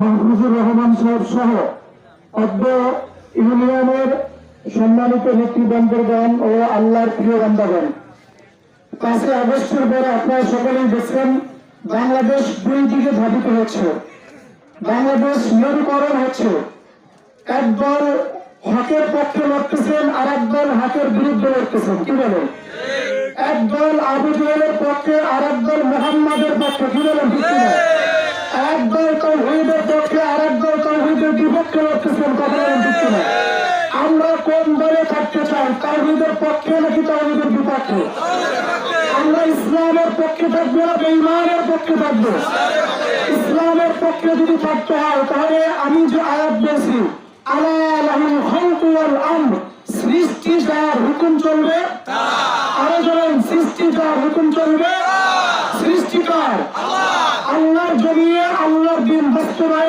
মাহফুজুর রহমান সাহেব সহ অদ্য ইউনিয়নের সম্মানিত নেতৃবৃন্দগণ ও আল্লাহর প্রিয় বান্দাগণ পাঁচই আগস্টের পরে আপনারা সকলেই দেখছেন, বাংলাদেশ দুই দিকে ধাবিত হচ্ছে। বাংলাদেশ মেরুকরণ হচ্ছে। একদল হকের পক্ষে লড়তেছেন আর একদল হকের বিরুদ্ধে লড়তেছেন। কি বলেন? একদল আবু পক্ষে আর একদল মোহাম্মদের পক্ষে, কি বলেন? আমরা কোন দলে থাকতে চাই, তৌহিদের পক্ষে নাকি তৌহিদের বিপক্ষে? আমরা ইসলামের পক্ষে থাকব না বেইমানের পক্ষে থাকব? ইসলামের পক্ষে যদি থাকতে হয়, তাহলে আমি যে আয়াত বলছি যার হুকুম চলবে, আরও বলেন সৃষ্টি যার হুকুম চলবে সৃষ্টিকার আল্লাহর জমিয়ে আল্লাহর দিন বাস্তবায়ন